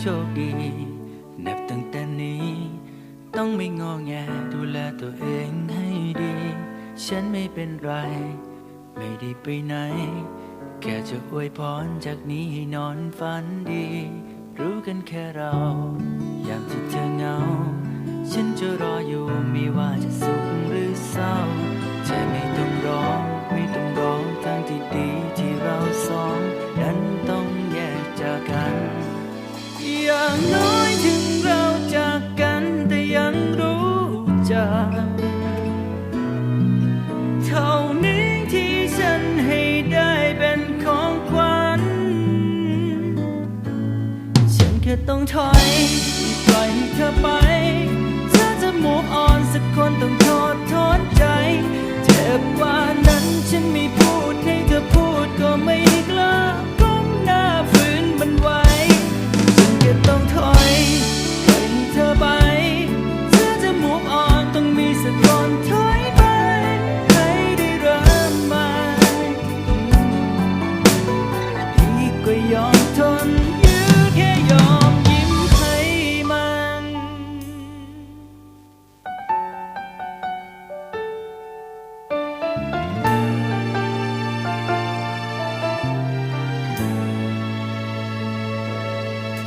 โชคดีนับตั้งแต่นี้ ต้องไม่งอแงดูแลตัวเองให้ดี ฉันไม่เป็นไร ไม่ได้ไปไหน แค่จะอวยพรจากนี้ให้นอนฝันดี รู้กันแค่เรายามที่เธอเหงา ฉันจะรออยู่ไม่ว่าจะสุขหรือเศร้า ฉันแค่ต้องถอยปล่อยให้เธอไป เธอจะ move on สักคนต้องโทษทนใจ เจ็บกว่านั้นฉันไม่พูดให้เธอพูดก็ไม่กล้า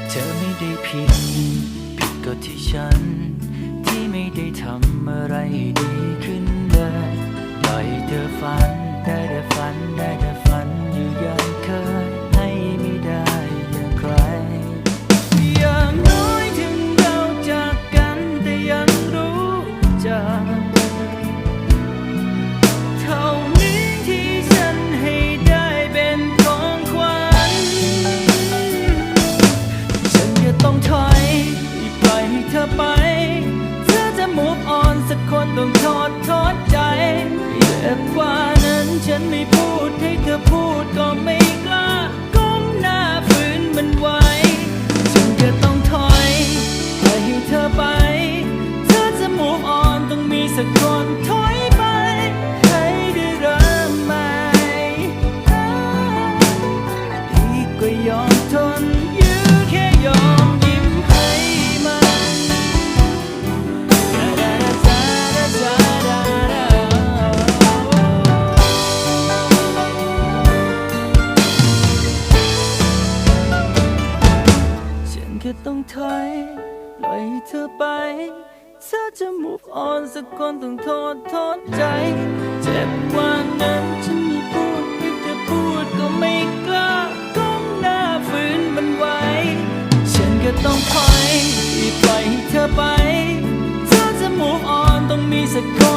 เธอไม่ได้ผิด ผิดก็ที่ฉัน ที่ไม่ได้ทำอะไรดี สักคนต้องทอดทอดใจเจ็บกว่านั้นฉันไม่พูดให้เธอพูดก็ไม่กล้าก้มหน้าฝืนมันไว้ฉันจะต้องถอยปล่อยให้เธอไป เธอจะ move on ต้องมีสักคนถอยไปให้ได้เริ่มใหม่ดีกว่ายอม ถอยปล่อยเธอไป เธอจะ move on สักคนต้องโทษโทษใจ เจ็บว่านั้นฉันมีพูดไม่จะพูดก็ไม่กล้าก้มหน้าฝืนมันไว้ ฉันก็ต้องถอยที่ปล่อยให้เธอไป เธอจะ move on ต้องมีสักคน